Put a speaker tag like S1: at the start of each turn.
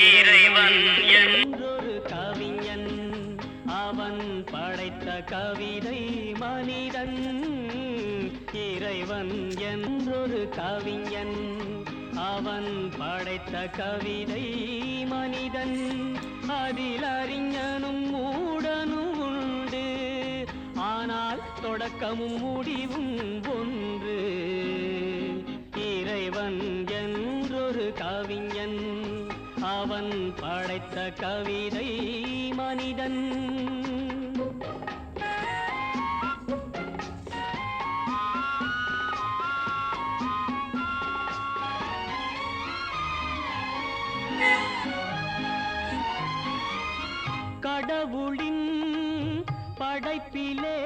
S1: இறைவன்
S2: என்றொரு கவிஞன். அவன் படைத்த கவிதை மனிதன். இறைவன் என்றொரு கவிஞன். அவன் படைத்த கவிதை மனிதன். அதில் அறிஞனும் மூடனும் உண்டு. ஆனால் தொடக்கமும் முடிவும் ஒன்று. இறைவன் என்றொரு கவிஞன். அவன் படைத்த கவிதை மனிதன். கடவுளின் படைப்பிலே